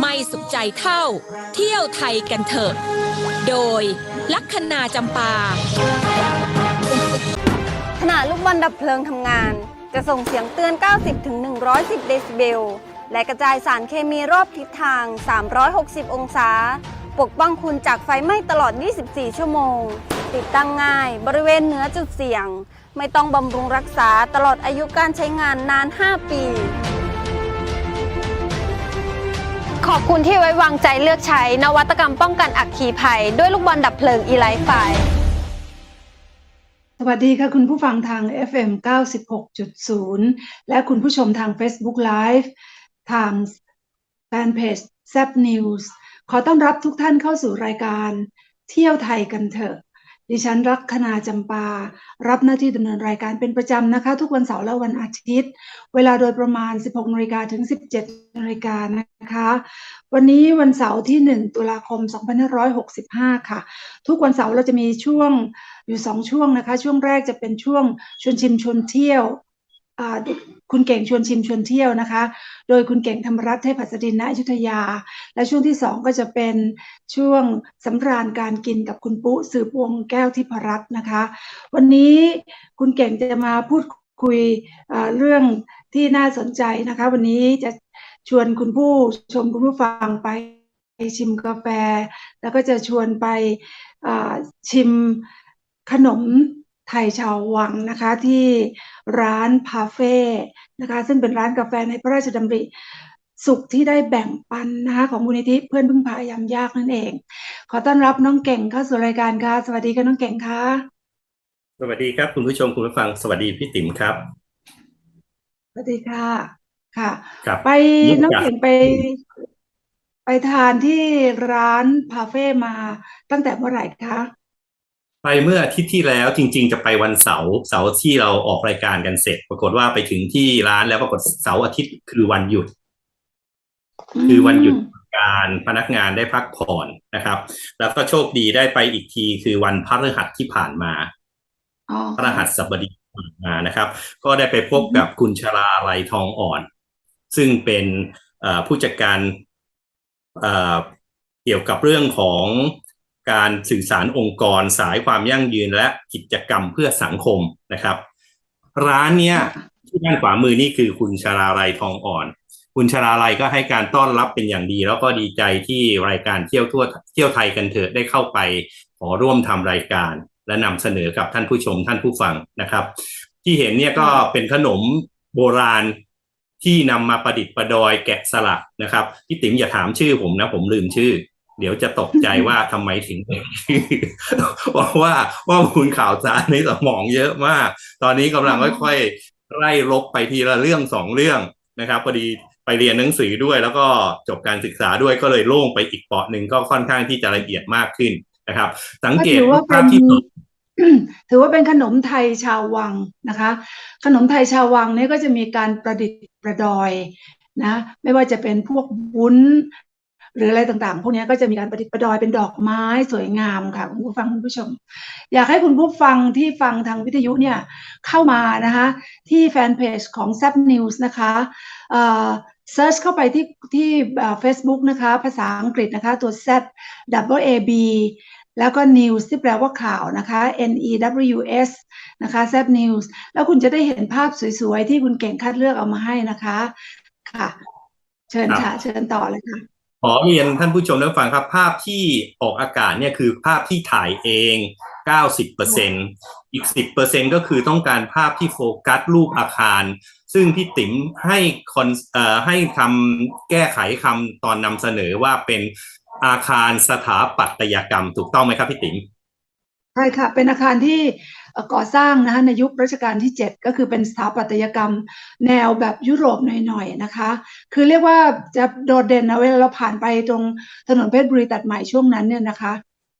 ไม่สุขใจเท่า เที่ยวไทยกันเถอะ โดยลัคนาจำปา ขณะลูกบอลดับเพลิงทำงาน จะส่งเสียงเตือน 90ถึง110 เดซิเบล และกระจายสารเคมีรอบทิศทาง 360 องศา ปกป้องคุณจากไฟไหม้ตลอด 24 ชั่วโมง ติดตั้งง่ายบริเวณเหนือจุดเสี่ยง ไม่ต้องบำรุงรักษาตลอดอายุการใช้งานนาน 5 ปี ขอบคุณที่ไว้วางใจเลือกใช้นวัตกรรมป้องกันอัคคีภัย ด้วยลูกบอลดับเพลิงอีไลฟ์ไฟสวัสดีค่ะคุณผู้ฟังทาง FM 96.0 และคุณผู้ชมทาง Facebook Live ทางแฟนเพจ z a p News ขอต้อนรับทุกท่านเข้าสู่รายการเที่ยวไทยกันเถอะ ดิฉันรักคณาจำปา รับหน้าที่ดำเนินรายการเป็นประจำนะคะ ทุกวันเสาร์และวันอาทิตย์ เวลาโดยประมาณ 16นาฬิกาถึง 17นาฬิกานะคะ วันนี้วันเสาร์ที่ 1 ตุลาคม 2565 ค่ะ ทุกวันเสาร์เราจะมีช่วงอยู่สองช่วงนะคะ ช่วงแรกจะเป็นช่วงชวนชิมชวนเที่ยว คุณเก่งชวนชิมชวนเที่ยวนะคะ โดยคุณเก่งธรรมรัตน์เทพหัสดินณอยุธยา และช่วงที่สองก็จะเป็นช่วงสำราญการกินกับคุณปุ๊สืบวงแก้วทิพรัตน์นะคะ วันนี้คุณเก่งจะมาพูดคุยเรื่องที่น่าสนใจนะคะ วันนี้จะชวนคุณผู้ชมคุณผู้ฟังไปชิมกาแฟ แล้วก็จะชวนไปชิมขนม ไทยชาววังนะคะที่ร้านพาเฟ่นะคะซึ่งเป็นร้านกาแฟในพระราชดำริสุขที่ได้แบ่งปันนะคะของมูลนิธิเพื่อนพึ่งพายามยากนั่นเอง ขอต้อนรับน้องเก่งเข้าสู่รายการค่ะ สวัสดีค่ะน้องเก่งค่ะ สวัสดีครับ คุณผู้ชมคุณผู้ฟังสวัสดีพี่ติ๋มครับ สวัสดีค่ะค่ะครับไปเริ่มน้องจากเก่งไป ไปทานที่ร้านพาเฟ่มาตั้งแต่เมื่อไหร่คะ ไปเมื่ออาทิตย์ที่แล้วจริง ๆ จะไปวันเสาร์เสาร์ที่เราออกรายการกันเสร็จ ปรากฏว่าไปถึงที่ร้านแล้วปรากฏเสาร์อาทิตย์คือวันหยุด คือวันหยุดการพนักงานได้พักผ่อนนะครับ แล้วก็โชคดีได้ไปอีกทีคือวันพฤหัสที่ผ่านมาอ๋อพระรหัสบดีที่ผ่านมานะครับ ก็ได้ไปพบกับคุณชลาไรทองอ่อน ซึ่งเป็นเอ่อผู้จัดการเอ่อเกี่ยวกับเรื่องของ การสื่อสารองค์กร สายความยั่งยืนและกิจกรรมเพื่อสังคมนะครับ ร้านเนี้ยที่ด้านขวามือนี่คือคุณชลาไรทองอ่อน คุณชลาลัยก็ให้การต้อนรับเป็นอย่างดี แล้วก็ดีใจที่รายการเที่ยวทั่วเที่ยวไทยกันเถอะได้เข้าไปขอร่วมทำรายการ และนำเสนอกับท่านผู้ชมท่านผู้ฟังนะครับ ที่เห็นเนี่ยก็เป็นขนมโบราณที่นำมาประดิษฐ์ประดอยแกะสลักนะครับพี่ติ๋มอย่าถามชื่อผมนะผมลืมชื่อ เดี๋ยวจะตกใจว่าทำไมถึงเป็นชื่อเพราะว่าว่ามูลข่าวสารในสมองเยอะมาก ตอนนี้กำลังค่อยๆไล่ลบไปทีละเรื่องสองเรื่องนะครับพอดีไปเรียนหนังสือด้วย แล้วก็จบการศึกษาด้วยก็เลยโล่งไปอีกเปาะหนึ่งก็ค่อนข้างที่จะละเอียดมากขึ้นนะครับ สังเกตก็ถือว่าเป็ภาพนที่สองถือว่าเป็นขนมไทยชาววังนะคะ ขนมไทยชาววังเนี่ยก็จะมีการประดิษฐ์ประดอยนะไม่ว่าจะเป็นพวกวุ้น หรืออะไรต่างๆ พวกนี้ก็จะมีการประดิษฐ์ประดอยเป็นดอกไม้สวยงามค่ะคุณผู้ฟังคุณผู้ชม อยากให้คุณผู้ฟังที่ฟังทางวิทยุเนี่ยเข้ามานะคะที่แฟนเพจของ z a p News นะคะเอ่อเซิร์ชเข้าไปที่ที่เอ่อ Facebook นะคะ ภาษาอังกฤษนะคะ ตัว Z W A B แล้วก็ news ที่แปลว่าข่าวนะคะ N E W S นะคะ Z News แล้วคุณจะได้เห็นภาพสวยๆ ที่คุณเก่งคัดเลือกเอามาให้นะคะ ค่ะ เชิญค่ะ เชิญต่อเลยค่ะ ขอเรียนท่านผู้ชมท่านฟังครับ ภาพที่ออกอากาศเนี่ยคือภาพที่ถ่ายเอง 90%อีก 10%ก็คือต้องการภาพที่โฟกัสรูปอาคาร ซึ่งพี่ติ๋มให้คอนเอ่อให้คำแก้ไขคำตอนนำเสนอว่าเป็นอาคารสถาปัตยกรรมถูกต้องไหมครับพี่ติ๋มใช่ค่ะ เป็นอาคารที่ ก่อสร้างนะคะในยุครัชกาลที่ 7 ก็คือเป็นสถาปัตยกรรมแนวแบบยุโรปหน่อยๆนะคะ คือเรียกว่าจะโดดเด่นนะเวลาเราผ่านไปตรงถนนเพชรบุรีตัดใหม่ช่วงนั้นเนี่ยนะคะ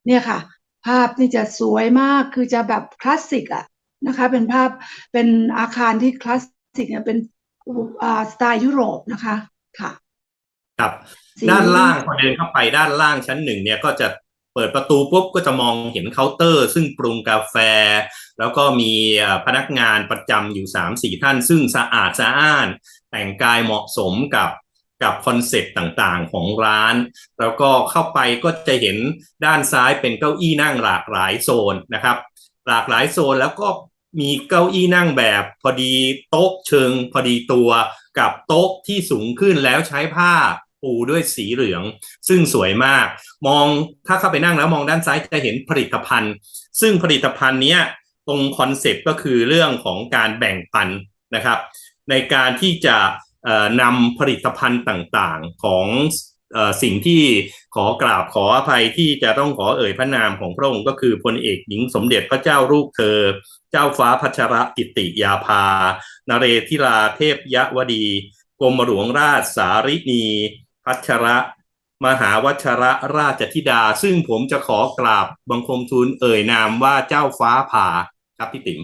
เนี่ยค่ะ ภาพนี่จะสวยมากคือจะแบบคลาสสิกอะนะคะเป็นภาพเป็นอาคารที่คลาสสิกเนี่ยเป็นอ่าสไตล์ยุโรปนะคะค่ะครับสีด้านล่างพอเดินเข้าไปด้านล่างชั้นหนึ่งเนี่ยก็จะ เปิดประตูปุ๊บก็จะมองเห็นเคาน์เตอร์ ซึ่งปรุงกาแฟ แล้วก็มีพนักงานประจำอยู่สามสี่ท่าน ซึ่งสะอาดสะอ้าน แต่งกายเหมาะสมกับกับคอนเซ็ปต์ต่างๆของร้าน แล้วก็เข้าไปก็จะเห็นด้านซ้ายเป็นเก้าอี้นั่งหลากหลายโซนนะครับ หลากหลายโซนแล้วก็มีเก้าอี้นั่งแบบ พอดีโต๊ะเชิง พอดีตัวกับโต๊ะที่สูงขึ้นแล้วใช้ผ้า ปูด้วยสีเหลือง ซึ่งสวยมาก มองถ้าเข้าไปนั่งแล้วมองด้านซ้ายจะเห็นผลิตภัณฑ์ ซึ่งผลิตภัณฑ์นี้ตรงคอนเซปต์ก็คือเรื่องของการแบ่งปันนะครับ ในการที่จะนำผลิตภัณฑ์ต่างๆของสิ่งที่ขอกราบขออภัยที่จะต้องขอเอ่ยพระนามของพระองค์ก็คือพลเอกหญิงสมเด็จพระเจ้าลูกเธอ เจ้าฟ้าพัชรกิติยาภา นเรธิราเทพยวดี กรมหลวงราชสารินี พัชระ มหาวัชระราชธิดา ซึ่งผมจะขอกราบบังคมทูลเอ่ยนามว่าเจ้าฟ้าผ่าครับพี่ติ๋ม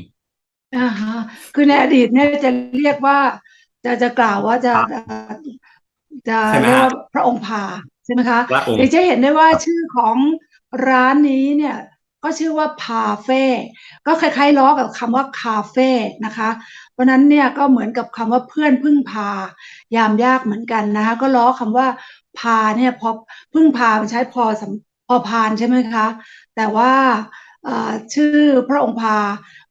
อ่าฮะคือในอดีตเนี่ยจะเรียกว่า จะจะกล่าวว่าจะครับจะใช่ไหมเรียกฮะว่าพระองค์พาใช่ไหมคะพระองค์เดี๋ยวจะเห็นได้ว่าชื่อของร้านนี้เนี่ยก็ชื่อว่าพาเฟ่ก็คล้ายๆล้อกับคำว่าคาเฟ่นะคะเพ ราะนั้นเนี่ยก็เหมือนกับคำว่าเพื่อนพึ่งพา ยามยากเหมือนกันนะคะก็ล้อคำว่าพาเนี่ยพอพึ่งพามันใช้พอสำพอพานใช่ไหมคะ แต่ว่าชื่อพระองค์พา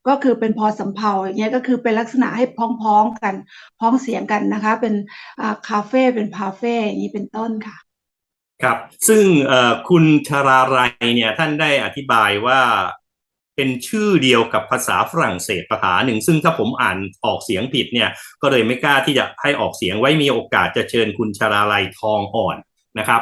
ก็คือเป็นพอสำเภาอย่างเงี้ยก็คือเป็นลักษณะให้พ้องๆกัน พ้องเสียงกันนะคะ เป็นคาเฟ่เป็นพาเฟ่อย่างนี้เป็นต้นค่ะ ครับ ซึ่งคุณชาราไรเนี่ยท่านได้อธิบายว่า เป็นชื่อเดียวกับภาษาฝรั่งเศสภาษาหนึ่ง ซึ่งถ้าผมอ่านออกเสียงผิดเนี่ยก็เลยไม่กล้าที่จะให้ออกเสียงไว้มีโอกาสจะเชิญคุณชาราไรทองอ่อนนะครับ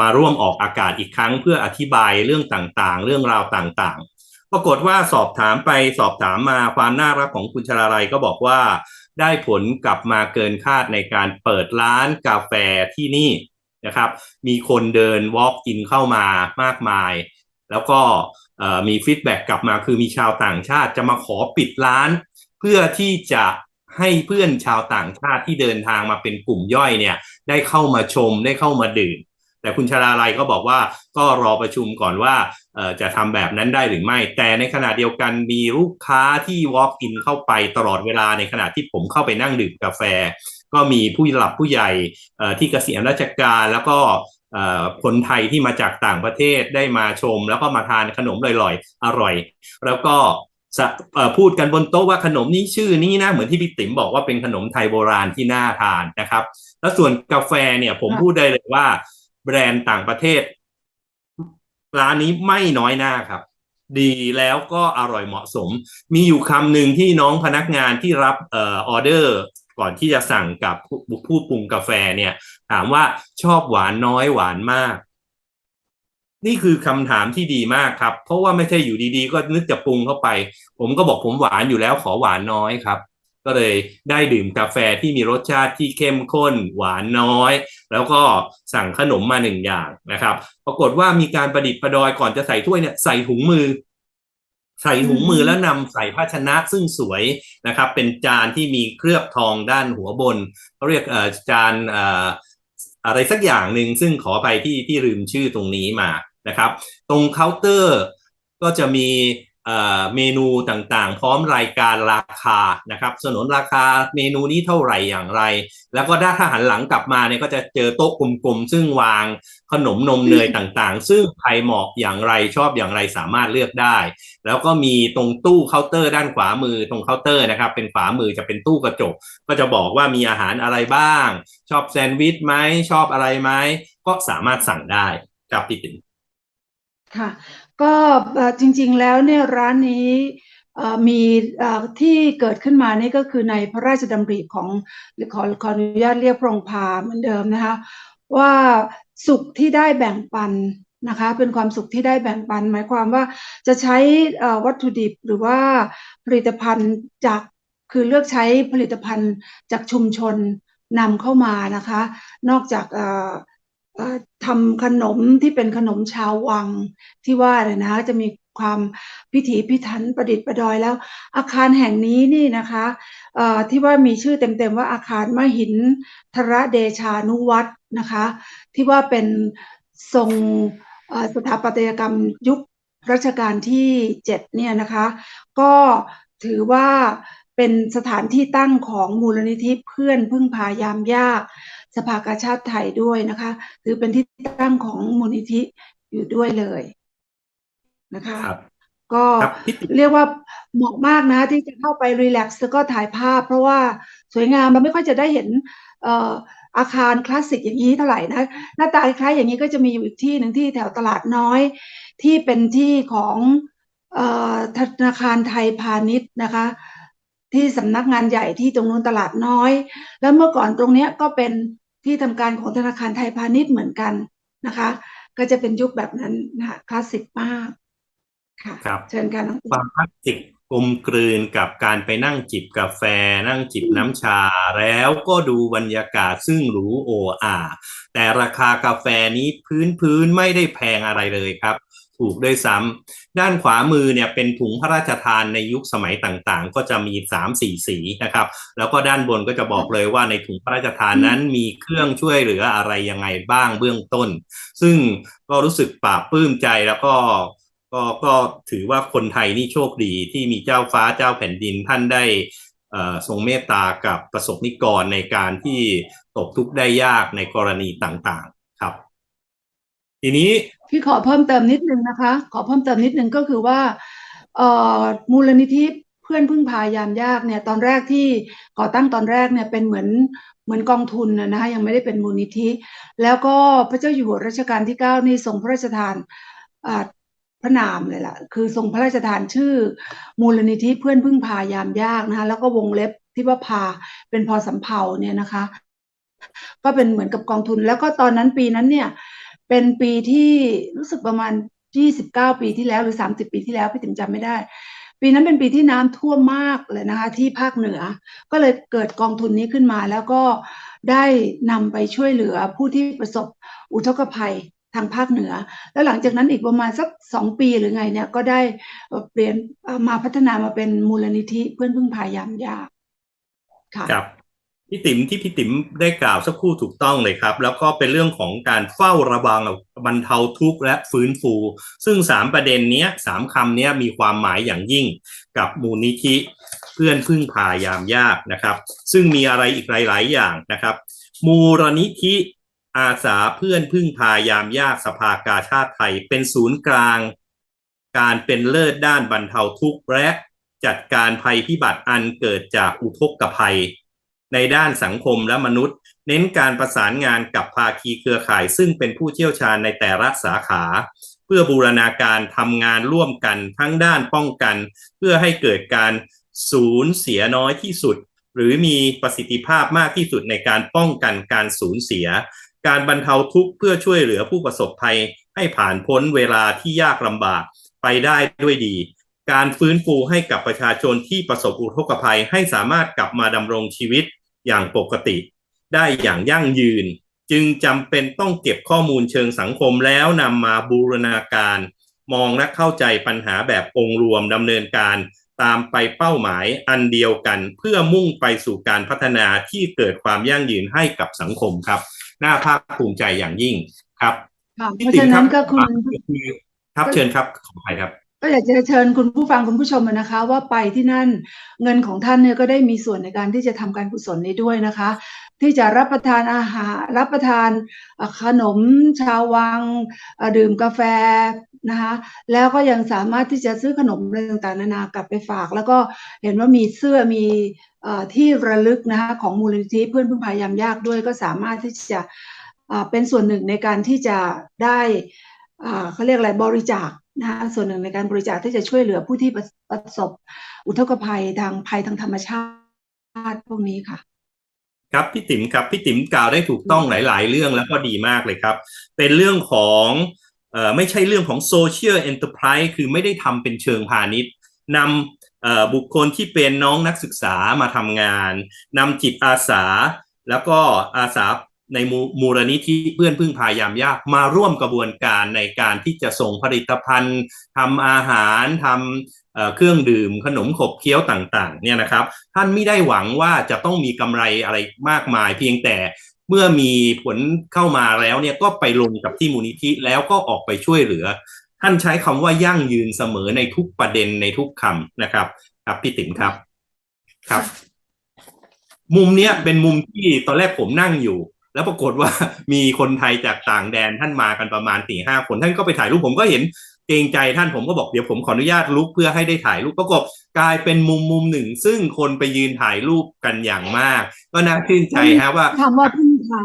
มาร่วมออกอากาศอีกครั้งเพื่ออธิบายเรื่องต่างๆ เรื่องราวต่างๆ ปรากฏว่าสอบถามไปสอบถามมาความน่ารักของคุณชาราไรก็บอกว่าได้ผลกลับมาเกินคาดในการเปิดร้านกาแฟที่นี่นะครับ มีคนเดิน walk in เข้ามามากมาย แล้วก็ มีฟีดแบ็กกลับมาคือมีชาวต่างชาติจะมาขอปิดร้าน เพื่อที่จะให้เพื่อนชาวต่างชาติที่เดินทางมาเป็นกลุ่มย่อยเนี่ยได้เข้ามาชมได้เข้ามาดื่ม แต่คุณชาลาลัยก็บอกว่าก็รอประชุมก่อนว่าจะทำแบบนั้นได้หรือไม่ แต่ในขณะเดียวกันมีลูกค้าที่ walk in เข้าไปตลอดเวลาในขณะที่ผมเข้าไปนั่งดื่มกาแฟ ก็มีผู้หลักผู้ใหญ่ที่เกษียณราชการแล้วก็ คนไทยที่มาจากต่างประเทศได้มาชม แล้วก็มาทานขนมลอยๆ อร่อย แล้วก็พูดกันบนโต๊ะว่าขนมนี้ชื่อนี้นะเหมือนที่พี่ติ๋มบอกว่าเป็นขนมไทยโบราณที่น่าทานนะครับ แล้วส่วนกาแฟเนี่ยผมพูดได้เลยว่า แบรนด์ต่างประเทศ ร้านนี้ไม่น้อยหน้าครับ ดีแล้วก็อร่อยเหมาะสม มีอยู่คำหนึ่งที่น้องพนักงานที่รับออเดอร์ก่อนที่จะสั่งกับผู้ปรุงกาแฟเนี่ย ถามว่าชอบหวานน้อยหวานมาก นี่คือคำถามที่ดีมากครับ เพราะว่าไม่ใช่อยู่ดีๆ ก็นึกจะปรุงเข้าไป ผมก็บอกผมหวานอยู่แล้วขอหวานน้อยครับก็เลยได้ดื่มกาแฟที่มีรสชาติที่เข้มข้น หวานน้อย แล้วก็สั่งขนมมาหนึ่งอย่างนะครับ ปรากฏว่ามีการประดิษฐ์ประดอยก่อนจะใส่ถ้วยเนี่ยใส่ถุงมือ ใส่ถุงมือแล้วนำใส่ภาชนะซึ่งสวยนะครับ เป็นจานที่มีเคลือบทองด้านหัวบนเขาเรียกเอ่อจานเอะไรสักอย่างหนึ่งซึ่งขอไปที่ที่ลืมชื่อตรงนี้มานะครับ ตรงเคาน์เตอร์ก็จะมี เมนูต่างๆ พร้อมรายการราคานะครับสนนราคาเมนูนี้เท่าไหร่อย่างไร แล้วก็ด้านถ้าหันหลังกลับมาเนี่ยก็จะเจอโต๊ะกลมๆ ซึ่งวางขนมนมเนยต่างๆ ซึ่งใครเหมาะอย่างไรชอบอย่างไรสามารถเลือกได้ แล้วก็มีตรงตู้เคาน์เตอร์ด้านขวามือตรงเคาน์เตอร์นะครับ เป็นขวามือจะเป็นตู้กระจก ก็จะบอกว่ามีอาหารอะไรบ้าง ชอบแซนด์วิชไหมชอบอะไรไหมก็สามารถสั่งได้ครับพี่ติ๋ม ค่ะ ก็จริงๆแล้วเนี่ยร้านนี้มีที่เกิดขึ้นมานี่ก็คือในพระราชดำริของขอขออนุญาตเรียกพระองค์พาเหมือนเดิมนะคะ ว่าสุขที่ได้แบ่งปันนะคะเป็นความสุขที่ได้แบ่งปัน หมายความว่าจะใช้วัตถุดิบหรือว่าผลิตภัณฑ์จากคือเลือกใช้ผลิตภัณฑ์จากชุมชนนำเข้ามานะคะ นอกจากอ ทำขนมที่เป็นขนมชาววังที่ว่าเนี่ยนะจะมีความพิถีพิถันประดิษฐ์ประดอยแล้ว อาคารแห่งนี้นี่นะคะที่ว่ามีชื่อเต็มๆว่าอาคารมหินทระเดชานุวัฒน์นะคะ ที่ว่าเป็นทรงสถาปัตยกรรมยุครัชกาลที่เจ็ดเนี่ยนะคะ ก็ถือว่าเป็นสถานที่ตั้งของมูลนิธิเพื่อนพึ่งพายามยาก สภากาชาติไทยด้วยนะคะถือเป็นที่ตั้งของมูลนิธิอยู่ด้วยเลยนะคะครับก็ครับพี่ติ๋มเรียกว่าเหมาะมากนะ ที่จะเข้าไปรีแลกซ์แล้วก็ถ่ายภาพ เพราะว่าสวยงามเราไม่ค่อยจะได้เห็นเอ่ออาคารคลาสสิกอย่างนี้เท่าไหร่นะหน้าตาคล้ายๆอย่างนี้ก็จะมีอยู่อีกที่หนึ่งที่แถวตลาดน้อย ที่เป็นที่ของเอ่อธนาคารไทยพาณิชย์นะคะ ที่สำนักงานใหญ่ที่ตรงนู้นตลาดน้อย แล้วเมื่อก่อนตรงเนี้ยก็เป็น ที่ทำการของธนาคารไทยพาณิชย์เหมือนกันนะคะ ก็จะเป็นยุคแบบนั้นนะคะคลาสสิกมากค่ะครับเชิญค่ะน้องความคลาสสิกกลมกลืนกับการไปนั่งจิบกาแฟ นั่งจิบน้ำชา แล้วก็ดูบรรยากาศซึ่งหรูโออาแต่ราคากาแฟนี้พื้นพื้นไม่ได้แพงอะไรเลยครับ ถูกด้วยซ้ำด้านขวามือเนี่ยเป็นถุงพระราชทานในยุคสมัยต่างๆ ก็จะมีสามสี่สีนะครับ แล้วก็ด้านบนก็จะบอกเลยว่าในถุงพระราชทานนั้นมีเครื่องช่วยเหลืออะไรยังไงบ้างเบื้องต้น ซึ่งก็รู้สึกปลาบปลื้มใจแล้วก็ก็ก็ถือว่าคนไทยนี่โชคดีที่มีเจ้าฟ้าเจ้าแผ่นดินท่านได้เอ่อทรงเมตตากับประสบนิกรในการที่ตกทุกข์ได้ยากในกรณีต่างๆครับ ทีนี้ พี่ขอเพิ่มเติมนิดนึงนะคะ ขอเพิ่มเติมนิดนึงก็คือว่าเอ่อมูลนิธิเพื่อนพึ่งพายามยากเนี่ยตอนแรกที่ก่อตั้งตอนแรกเนี่ยเป็นเหมือนเหมือนกองทุนนะคะยังไม่ได้เป็นมูลนิธิ แล้วก็พระเจ้าอยู่หัวรัชกาลที่เก้านี่ทรงพระราชทานพระนามเลยล่ะคือทรงพระราชทานชื่อ มูลนิธิเพื่อนพึ่งพายามยากนะคะแล้วก็วงเล็บที่ว่าพาเป็นพอสำเภาเนี่ยนะคะ ก็เป็นเหมือนกับกองทุน แล้วก็ตอนนั้นปีนั้นเนี่ย เป็นปีที่รู้สึกประมาณ 29 ปีที่แล้วหรือ 30 ปีที่แล้วพี่ติ๋มจำไม่ได้ ปีนั้นเป็นปีที่น้ำท่วมมากเลยนะคะ ที่ภาคเหนือ ก็เลยเกิดกองทุนนี้ขึ้นมา แล้วก็ได้นำไปช่วยเหลือผู้ที่ประสบอุทกภัยทางภาคเหนือ แล้วหลังจากนั้นอีกประมาณสักสองปีหรือไงเนี่ยก็ได้เปลี่ยนมาพัฒนามาเป็นมูลนิธิเพื่อนพึ่งพายามยากค่ะครับ พี่ติ๋มที่พี่ติ๋มได้กล่าวสักครู่ถูกต้องเลยครับ แล้วก็เป็นเรื่องของการเฝ้าระวังบรรเทาทุกข์และฟื้นฟู ซึ่งสามประเด็นเนี้ยสามคำเนี้ยมีความหมายอย่างยิ่งกับมูลนิธิเพื่อนพึ่งพายามยากนะครับ ซึ่งมีอะไรอีกหลาย ๆ อย่างนะครับ มูลนิธิอาสาเพื่อนพึ่งพายามยากสภากาชาติไทย เป็นศูนย์กลาง การเป็นเลิศด้านบรรเทาทุกข์และจัดการภัยพิบัติอันเกิดจากอุทกภัย ในด้านสังคมและมนุษย์ เน้นการประสานงานกับภาคีเครือข่าย ซึ่งเป็นผู้เชี่ยวชาญในแต่ละสาขา เพื่อบูรณาการทำงานร่วมกันทั้งด้านป้องกัน เพื่อให้เกิดการสูญเสียน้อยที่สุด หรือมีประสิทธิภาพมากที่สุดในการป้องกันการสูญเสีย การบรรเทาทุกข์เพื่อช่วยเหลือผู้ประสบภัยให้ผ่านพ้นเวลาที่ยากลำบากไปได้ด้วยดี การฟื้นฟูให้กับประชาชนที่ประสบอุทกภัยให้สามารถกลับมาดำรงชีวิตอย่างปกติ ได้อย่างยั่งยืน จึงจำเป็นต้องเก็บข้อมูลเชิงสังคมแล้วนำมาบูรณาการ มองและเข้าใจปัญหาแบบองค์รวมดำเนินการตามไปเป้าหมายอันเดียวกัน เพื่อมุ่งไปสู่การพัฒนาที่เกิดความยั่งยืนให้กับสังคมครับ น่าภาคภูมิใจอย่างยิ่งครับค่ะพี่เพราะติ๋มฉะนั้นรับก็คุณครับเชิญครับขออภัยครับ ก็อยากจะเชิญคุณผู้ฟังคุณผู้ชมนะคะ ว่าไปที่นั่นเงินของท่านเนี่ยก็ได้มีส่วนในการที่จะทำการกุศลนี้ด้วยนะคะ ที่จะรับประทานอาหารรับประทานขนมชาววังดื่มกาแฟนะคะแล้วก็ยังสามารถที่จะซื้อขนมอะไรต่างๆนานากลับไปฝาก แล้วก็เห็นว่ามีเสื้อมีอที่ระลึกนะคะของมูลนิธิเพื่อนพึ่งพายามยากด้วย ก็สามารถที่จะเป็นส่วนหนึ่งในการที่จะได้เขาเรียกอะไรบริจาค นะคะส่วนหนึ่งในการบริจาคที่จะช่วยเหลือผู้ที่ประประสบอุทกภัยทางภัยทางธรรมชาติพวกนี้ค่ะ ครับพี่ติ๋มครับพี่ติ๋มกล่าวได้ถูกต้องหลาย ๆ เรื่องแล้วก็ดีมากเลยครับ เป็นเรื่องของเอ่อไม่ใช่เรื่องของ social enterprise คือไม่ได้ทำเป็นเชิงพาณิชย์นำเอ่อบุคคลที่เป็นน้องนักศึกษามาทำงานนำจิตอาสา แล้วก็อาสา ในมูมูลนิธิเพื่อนพึ่งพายามยากมาร่วมกระบวนการในการที่จะส่งผลิตภัณฑ์ทำอาหารทำเอ่อเครื่องดื่มขนมขบเคี้ยวต่างๆเนี่ยนะครับ ท่านไม่ได้หวังว่าจะต้องมีกำไรอะไรมากมายเพียงแต่เมื่อมีผลเข้ามาแล้วเนี่ยก็ไปลงกับที่มูลนิธิแล้วก็ออกไปช่วยเหลือ ท่านใช้คำว่ายั่งยืนเสมอในทุกประเด็นในทุกคำนะครับครับพี่ติ๋มครับครับ มุมเนี้ยเป็นมุมที่ตอนแรกผมนั่งอยู่ แล้วปรากฏว่ามีคนไทยจากต่างแดนท่านมากันประมาณสี่ห้าคนท่านก็ไปถ่ายรูปผมก็เห็นเกรงใจท่านผมก็บอกเดี๋ยวผมขออนุญาตลุกเพื่อให้ได้ถ่ายรูปปรากฏกลายเป็นมุมมุมหนึ่ง ซึ่งคนไปยืนถ่ายรูปกันอย่างมาก ก็น่าชื่นใจฮะว่าคำว่าพึ่งพา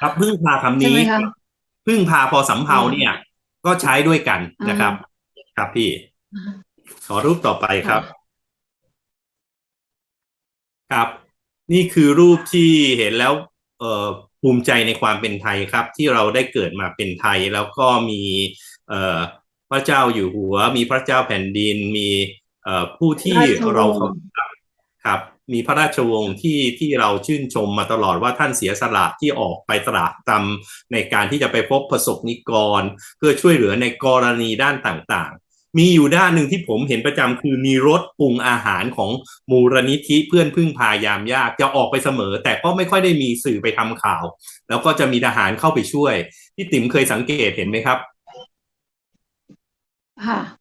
ครับพึ่งพาคำใช่นี้ไหมคะพึ่งพาพอสำเภาเนี่ย ก็ใช้ด้วยกันนะครับ ครับพี่ ขอรูปต่อไปครับ ครับ นี่คือรูปที่เห็นแล้วเอ่อ ภูมิใจในความเป็นไทยครับ ที่เราได้เกิดมาเป็นไทย แล้วก็มีเอ่อพระเจ้าอยู่หัว มีพระเจ้าแผ่นดิน มีเอ่อผู้ที่ราชวงศ์เราเคารพครับ มีพระราชวงศ์ที่ที่เราชื่นชมมาตลอดว่าท่านเสียสละที่ออกไปตรากตำในการที่จะไปพบประสบนิกร เพื่อช่วยเหลือในกรณีด้านต่างๆ มีอยู่ด้านหนึ่งที่ผมเห็นประจำคือมีรถปรุงอาหารของมูลนิธิเพื่อนพึ่งพายามยากจะออกไปเสมอ แต่ก็ไม่ค่อยได้มีสื่อไปทำข่าว แล้วก็จะมีทหารเข้าไปช่วยพี่ติ๋มเคยสังเกตเห็นไหมครับ ค่ะ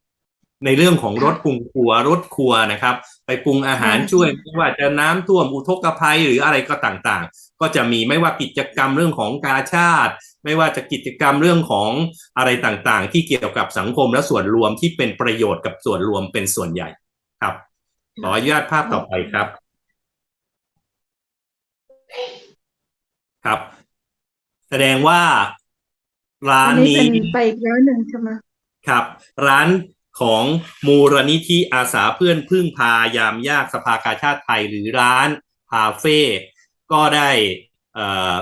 ในเรื่องของรถปรุงครัวรถครัวนะครับ ไปปรุงอาหารค่ะช่วยไม่ว่าจะน้ำท่วมอุทกภัยหรืออะไรก็ต่างๆ ก็จะมีไม่ว่ากิจกรรมเรื่องของกาชาติ ไม่ว่าจะกิจกรรมเรื่องของอะไรต่างๆ ที่เกี่ยวกับสังคมและส่วนรวมที่เป็นประโยชน์กับส่วนรวมเป็นส่วนใหญ่ครับขออนุญาตภาพต่อไปครับ ครับ แสดงว่าร้าอันนนี้นี้เป็นไปอีกร้านหนึ่งใช่ไหมครับ ร้าน ของมูลนิธิอาสาเพื่อนพึ่งพายามยากสภากาชาติไทยหรือร้านคาเฟ่ก็ได้เอ่อ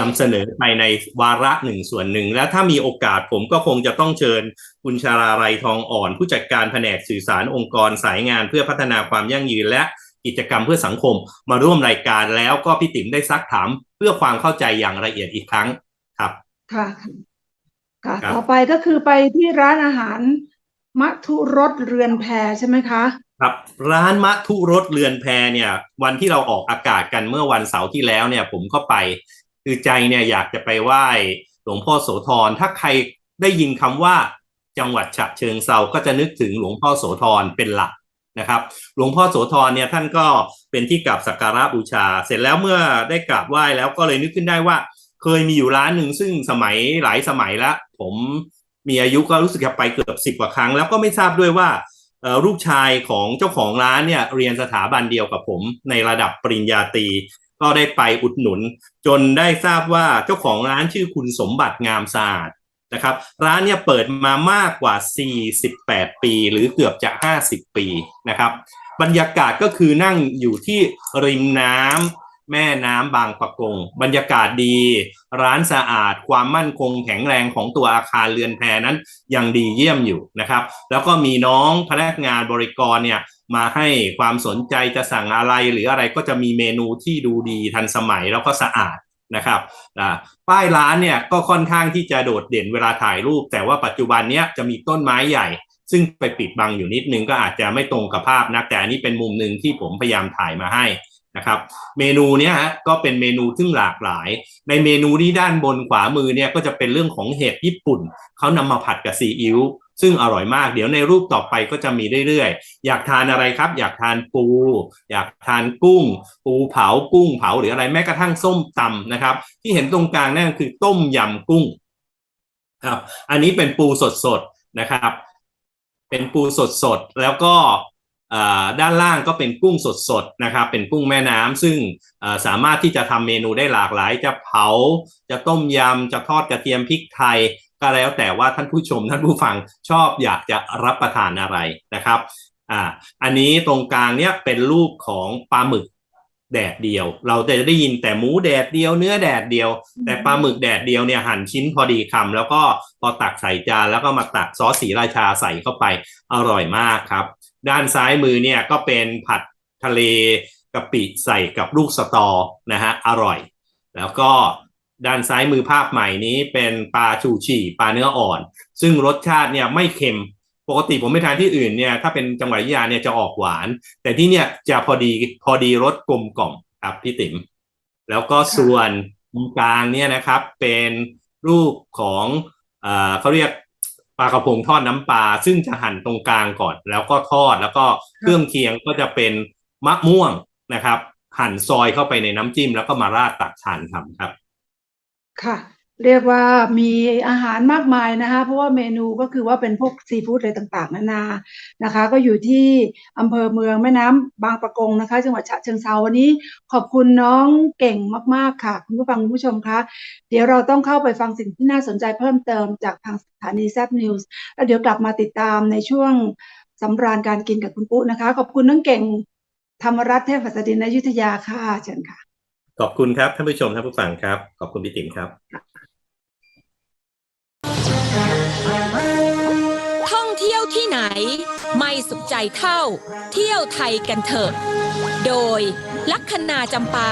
นำเสนอไปในวาระหนึ่งส่วนหนึ่ง และถ้ามีโอกาสผมก็คงจะต้องเชิญคุณชาราไรทองอ่อน ผู้จัดการแผนกสื่อสารองค์กรสายงานเพื่อพัฒนาความยั่งยืนและกิจกรรมเพื่อสังคมมาร่วมรายการแล้วก็พี่ติ๋มได้ซักถามเพื่อความเข้าใจอย่างละเอียดอีกครั้งครับ ค่ะ ค่ะครับต่อไปก็คือไปที่ร้านอาหาร มัทุรสเรือนแพใช่ไหมคะ ครับร้านมะทุรสเรือนแพเนี่ย วันที่เราออกอากาศกันเมื่อวันเสาร์ที่แล้วเนี่ย ผมก็ไปคือใจเนี่ยอยากจะไปไหว้หลวงพ่อโสธรถ้าใครได้ยินคำว่าจังหวัดฉะเชิงเซาก็จะนึกถึงหลวงพ่อโสธรเป็นหลักนะครับ หลวงพ่อโสธรเนี่ยท่านก็เป็นที่กราบสักการะบูชา เสร็จแล้วเมื่อได้กราบไหว้แล้วก็เลยนึกขึ้นได้ว่า เคยมีอยู่ร้านหนึ่งซึ่งสมัยหลายสมัยละผม มีอายุก็รู้สึกจะไปเกือบสิบกว่าครั้ง แล้วก็ไม่ทราบด้วยว่าลูกชายของเจ้าของร้านเนี่ยเรียนสถาบันเดียวกับผมในระดับปริญญาตรีก็ได้ไปอุดหนุน จนได้ทราบว่าเจ้าของร้านชื่อคุณสมบัติงามสะอาดนะครับ ร้านเนี่ยเปิดมามากกว่า 48 ปี หรือเกือบจะ 50 ปีนะครับ บรรยากาศก็คือนั่งอยู่ที่ริมน้ำ แม่น้ำบางปะกง บรรยากาศดี ร้านสะอาด ความมั่นคงแข็งแรงของตัวอาคารเรือนแพนั้นยังดีเยี่ยมอยู่นะครับ แล้วก็มีน้องพนักงานบริกรเนี่ยมาให้ความสนใจจะสั่งอะไรหรืออะไรก็จะมีเมนูที่ดูดีทันสมัยแล้วก็สะอาดนะครับป้ายร้านเนี่ยก็ค่อนข้างที่จะโดดเด่นเวลาถ่ายรูป แต่ว่าปัจจุบันเนี้ยจะมีต้นไม้ใหญ่ ซึ่งไปปิดบังอยู่นิดนึงก็อาจจะไม่ตรงกับภาพนะแต่อันนี้เป็นมุมหนึ่งที่ผมพยายามถ่ายมาให้ นะครับเมนูเนี้ยฮะก็เป็นเมนูซึ่งหลากหลาย ในเมนูนี้ด้านบนขวามือเนี่ยก็จะเป็นเรื่องของเห็ดญี่ปุ่นเขานำมาผัดกับซีอิ๊วซึ่งอร่อยมาก เดี๋ยวในรูปต่อไปก็จะมีเรื่อยๆ อยากทานอะไรครับ อยากทานปู อยากทานกุ้ง ปูเผากุ้งเผาหรืออะไรแม้กระทั่งส้มตำนะครับ ที่เห็นตรงกลางนั่นคือต้มยำกุ้งครับอันนี้เป็นปูสดๆนะครับ เป็นปูสดๆแล้วก็ ด้านล่างก็เป็นกุ้งสดๆนะครับเป็นกุ้งแม่น้ำซึ่งอ่าสามารถที่จะทำเมนูได้หลากหลาย จะเผา จะต้มยำ จะทอดกระเทียมพริกไทย ก็แล้วแต่ว่าท่านผู้ชมท่านผู้ฟังชอบอยากจะรับประทานอะไรนะครับอ่าอันนี้ตรงกลางเนี้ยเป็นรูปของปลาหมึกแดดเดียว เราจะได้ยินแต่หมูแดดเดียว เนื้อแดดเดียว แต่ปลาหมึกแดดเดียวเนี่ยหั่นชิ้นพอดีคำแล้วก็พอตักใส่จานแล้วก็มาตักซอสสีราชาใส่เข้าไปอร่อยมากครับ ด้านซ้ายมือเนี่ยก็เป็นผัดทะเลกะปิใส่กับลูกสตอนะฮะอร่อย แล้วก็ด้านซ้ายมือภาพใหม่นี้เป็นปลาชูชีปลาเนื้ออ่อน ซึ่งรสชาติเนี่ยไม่เค็มปกติผมไปทานที่อื่นเนี่ยถ้าเป็นจังหวัดยาเนี่ยจะออกหวาน แต่ที่เนี่ยจะพอดีพอดีรสกลมกล่อมครับพี่ติ๋มแล้วก็ส่วนกลางเนี่ยนะครับเป็นรูปของเอ่อเขาเรียก ลากระพงทอดน้ำปลาซึ่งจะหั่นตรงกลางก่อน แล้วก็ทอดแล้วก็เครื่องเคียงก็จะเป็นมะม่วงนะครับ หั่นซอยเข้าไปในน้ำจิ้มแล้วก็มาราดตักทานครับครับ ค่ะ เรียกว่ามีอาหารมากมายนะคะ เพราะว่าเมนูก็คือว่าเป็นพวกซีฟู้ดอะไรต่างๆ นานานะคะ ก็อยู่ที่อำเภอเมืองแม่น้ำบางปะกงนะคะ จังหวัดฉะเชิงเทราวันนี้ขอบคุณน้องเก่งมากๆค่ะ คุณผู้ฟังคุณผู้ชมคะ เดี๋ยวเราต้องเข้าไปฟังสิ่งที่น่าสนใจเพิ่มเติมจากทางสถานีแซบนิวส์แล้วเดี๋ยวกลับมาติดตามในช่วงสำราญการกินกับคุณปุ๊นะคะ ขอบคุณน้องเก่งธรรมรัตน์เทพหัสดินอยุธยาค่ะเชิญค่ะ ขอบคุณครับท่านผู้ชมท่านผู้ฟังครับ ขอบคุณพี่ติ๋มครับ ไม่สุขใจเท่า เที่ยวไทยกันเถอะ โดยลัคนาจำปา